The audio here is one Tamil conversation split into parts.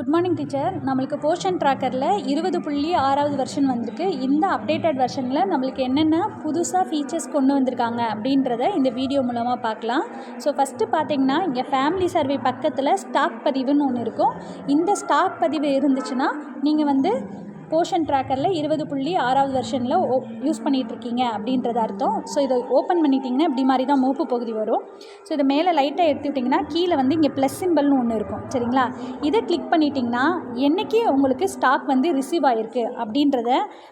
குட் மார்னிங் டீச்சர் நம்மளுக்கு போர்ஷன் ட்ராக்கரில் இருபது புள்ளி ஆறாவது வெர்ஷன் வந்திருக்கு. இந்த அப்டேட்டட் வெர்ஷனில் நம்மளுக்கு என்னென்ன புதுசாக ஃபீச்சர்ஸ் கொண்டு வந்திருக்காங்க அப்படின்றத இந்த வீடியோ மூலமாக பார்க்கலாம். ஸோ ஃபஸ்ட்டு பார்த்தீங்கன்னா இங்கே ஃபேமிலி சர்வே பக்கத்தில் ஸ்டாக் பதிவுன்னு ஒன்று இருக்கும். இந்த ஸ்டாக் பதிவு இருந்துச்சுன்னா நீங்கள் வந்து போர்ஷன் ட்ராக்கரில் இருபது புள்ளி ஆறாவது வெர்ஷனில் ஓ யூஸ் பண்ணிகிட்ருக்கீங்க அப்படின்றது அர்த்தம். ஸோ இதை ஓப்பன் பண்ணிட்டீங்கன்னா இப்படி மாதிரி தான் மூப்பு பகுதி வரும். ஸோ இதை மேலே லைட்டாக எடுத்து விட்டிங்கன்னா கீழே வந்து இங்கே ப்ளஸ் சிம்பிள்னு ஒன்று இருக்கும். சரிங்களா? இதை கிளிக் பண்ணிட்டிங்கன்னா என்றைக்கு உங்களுக்கு ஸ்டாக் வந்து ரிசீவ் ஆகிருக்கு அப்படின்றத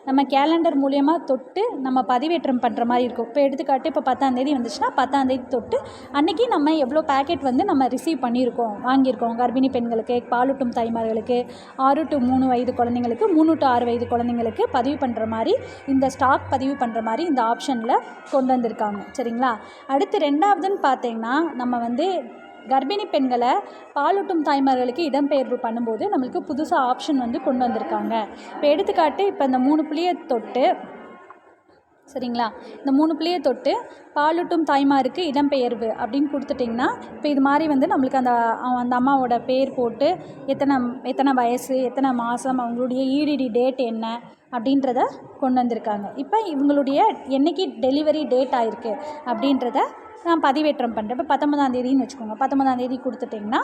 நம்ம கேலண்டர் மூலயமா தொட்டு நம்ம பதிவேற்றம் பண்ணுற மாதிரி இருக்கும். இப்போ எடுத்துக்காட்டு இப்போ பத்தாந்தேதி வந்துச்சுன்னா பத்தாந்தேதி தொட்டு அன்றைக்கி நம்ம எவ்வளோ பேக்கெட் வந்து நம்ம ரிசீவ் பண்ணியிருக்கோம் வாங்கியிருக்கோம். கர்ப்பிணி பெண்களுக்கு பாலூட்டும் தாய்மார்களுக்கு ஆறு டு மூணு வயது குழந்தைங்களுக்கு மூணு டு ஆறு வயது குழந்தைங்களுக்கு பதிவு பண்ணுற மாதிரி இந்த ஸ்டாக் பதிவு பண்ணுற மாதிரி இந்த ஆப்ஷனில் கொண்டு வந்திருக்காங்க. சரிங்களா? அடுத்து ரெண்டாவதுன்னு பார்த்தீங்கன்னா நம்ம வந்து கர்ப்பிணி பெண்களை பாலூட்டும் தாய்மார்களுக்கு இடம்பெயர்வு பண்ணும்போது நம்மளுக்கு புதுசாக ஆப்ஷன் வந்து கொண்டு வந்திருக்காங்க. இப்போ எடுத்துக்காட்டு இப்போ இந்த மூணு புள்ளியை தொட்டு சரிங்களா? இந்த மூணு புள்ளியை தொட்டு பாலூட்டும் தாய்மாருக்கு இடம்பெயர்வு அப்படின்னு கொடுத்துட்டிங்கன்னா இப்போ இது மாதிரி வந்து நம்மளுக்கு அந்த அந்த அம்மாவோட பேர் போட்டு எத்தனை எத்தனை வயசு எத்தனை மாதம் அவங்களுடைய இடிடி டேட் என்ன அப்படின்றத கொண்டு வந்திருக்காங்க. இப்போ இவங்களுடைய என்றைக்கு டெலிவரி டேட் ஆயிருக்கு அப்படின்றத நான் பதிவேற்றம் பண்ணுறேன் இப்போ பத்தொன்பதாம் தேதின்னு வச்சுக்கோங்க. பத்தொன்பதாம் தேதி கொடுத்துட்டிங்கன்னா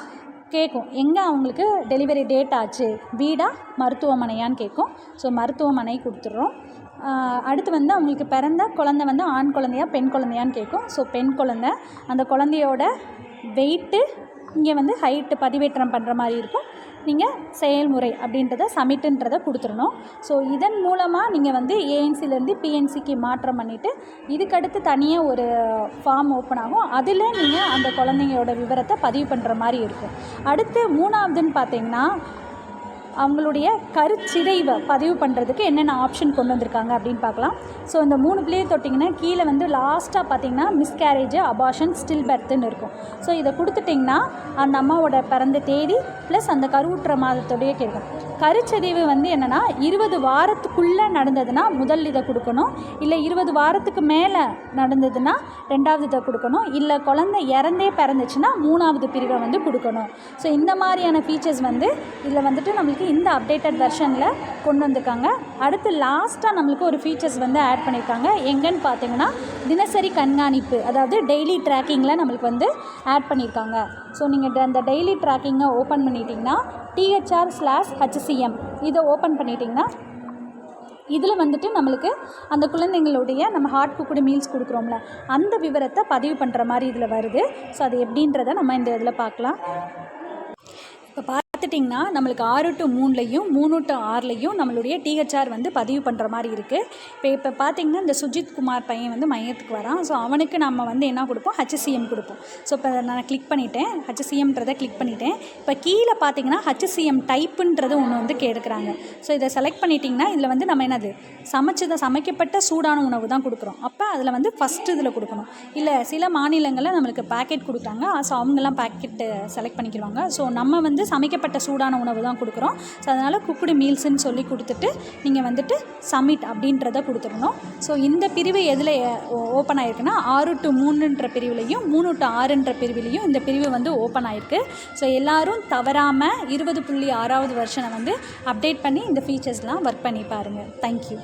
கேட்கும் எங்கே அவங்களுக்கு டெலிவரி டேட் ஆச்சு? வீடா மருத்துவமனையான்னு கேட்கும் ஸோ மருத்துவமனை கொடுத்துட்றோம். அடுத்து வந்து அவங்களுக்கு பிறந்த குழந்த வந்து ஆண் குழந்தையா பெண் குழந்தையான்னு கேட்கும். ஸோ பெண் குழந்த அந்த குழந்தையோட வெயிட்டு இங்கே வந்து ஹைட்டு பதிவேற்றம் பண்ணுற மாதிரி இருக்கும். நீங்கள் செயல்முறை அப்படின்றத சமிட்டுன்றதை கொடுத்துடணும். ஸோ இதன் மூலமாக நீங்கள் வந்து ஏஎன்சிலேருந்து பிஎன்சிக்கு மாற்றம் பண்ணிவிட்டு இதுக்கடுத்து தனியாக ஒரு ஃபார்ம் ஓப்பன் ஆகும். அதில் நீங்கள் அந்த குழந்தைங்களோட விவரத்தை பதிவு பண்ணுற மாதிரி இருக்கும். அடுத்து மூணாவதுன்னு பார்த்தீங்கன்னா அவங்களுடைய கருச்சிதைவை பதிவு பண்ணுறதுக்கு என்னென்ன ஆப்ஷன் கொண்டு வந்திருக்காங்க அப்படின்னு பார்க்கலாம். ஸோ இந்த மூணு பிள்ளையை தொட்டிங்கன்னா கீழே வந்து லாஸ்ட்டாக பார்த்தீங்கன்னா மிஸ்கேரேஜ் அபாஷன் ஸ்டில் பர்த்துன்னு இருக்கும். ஸோ இதை கொடுத்துட்டிங்கன்னா அந்த அம்மாவோட பிறந்த தேதி ப்ளஸ் அந்த கருவுற்ற மாதத்தோடைய கேட்கும் கருச்சதிவு வந்து என்னென்னா இருபது வாரத்துக்குள்ளே நடந்ததுன்னா முதல் இதை கொடுக்கணும். இல்லை இருபது வாரத்துக்கு மேலே நடந்ததுன்னா ரெண்டாவது இதை கொடுக்கணும். இல்லை குழந்தை இறந்தே பிறந்துச்சுன்னா மூணாவது பிரிவை வந்து கொடுக்கணும். ஸோ இந்த மாதிரியான ஃபீச்சர்ஸ் வந்து இதில் வந்துட்டு நம்மளுக்கு இந்த அப்டேட்டட் வெர்ஷனில் கொண்டு வந்திருக்காங்க. அடுத்து லாஸ்ட்டாக நம்மளுக்கு ஒரு ஃபீச்சர்ஸ் வந்து ஆட் பண்ணியிருக்காங்க. எங்கன்னு பார்த்தீங்கன்னா தினசரி கண்காணிப்பு அதாவது டெய்லி ட்ராக்கிங்கில் நம்மளுக்கு வந்து ஆட் பண்ணியிருக்காங்க. ஸோ நீங்கள் அந்த டெய்லி ட்ராக்கிங்கை ஓப்பன் பண்ணிட்டீங்கன்னா டிஹெச்ஆர் ஸ்லாஷ் ஹச்சிஎம் இதை ஓப்பன் பண்ணிட்டிங்கன்னா இதில் வந்துட்டு நம்மளுக்கு அந்த குழந்தைங்களுடைய நம்ம ஹார்ட் குக்குடு மீல்ஸ் கொடுக்குறோம்ல அந்த விவரத்தை பதிவு பண்ணுற மாதிரி இதில் வருது. ஸோ அது எப்படின்றத நம்ம இந்த இதில் பார்க்கலாம். பார்த்துட்டிங்கன்னா நம்மளுக்கு ஆறு டு மூணுலையும் மூணு டு ஆறுலையும் நம்மளுடைய டிஹெச்ஆர் வந்து பதிவு பண்ணுற மாதிரி இருக்குது இப்போ இப்போ பார்த்திங்கன்னா இந்த சுஜித் குமார் பையன் வந்து மையத்துக்கு வரான். ஸோ அவனுக்கு நம்ம வந்து என்ன கொடுப்போம்? ஹச்சிஎம் கொடுப்போம். ஸோ இப்போ நான் கிளிக் பண்ணிவிட்டேன் ஹச்சிஎம்ன்றதை கிளிக் பண்ணிட்டேன். இப்போ கீழே பார்த்தீங்கன்னா ஹச்சிஎம் டைப்புன்றது ஒன்று வந்து கேட்குறாங்க. ஸோ இதை செலக்ட் பண்ணிட்டிங்கன்னா இதில் வந்து நம்ம என்னது? சமைச்சதை சமைக்கப்பட்ட சூடான உணவு தான் கொடுக்குறோம். அப்போ அதில் வந்து ஃபஸ்ட்டு இதில் கொடுக்கணும். இல்லை சில மாநிலங்களில் நம்மளுக்கு பேக்கெட் கொடுக்குறாங்க ஸோ அவங்கெல்லாம் பேக்கெட்டு செலக்ட் பண்ணிக்கிடுவாங்க ஸோ நம்ம வந்து சமைக்கப்பட்ட சூடான உணவு தான் கொடுக்குறோம். ஸோ அதனால் குக்குடு மீல்ஸ்ன்னு சொல்லி கொடுத்துட்டு நீங்கள் வந்துட்டு சமிட் அப்படின்றத கொடுத்துடணும். ஸோ இந்த பிரிவு எதில் ஓப்பன் ஆயிருக்குன்னா ஆறு டு மூணுன்ற பிரிவுலையும் மூணு டு ஆறுன்ற பிரிவிலையும் இந்த பிரிவு வந்து ஓப்பன் ஆகிருக்கு ஸோ எல்லோரும் தவறாமல் இருபது புள்ளி ஆறாவது வருஷனை வந்து அப்டேட் பண்ணி இந்த ஃபீச்சர்ஸ்லாம் ஒர்க் பண்ணி பாருங்கள் தேங்க்யூ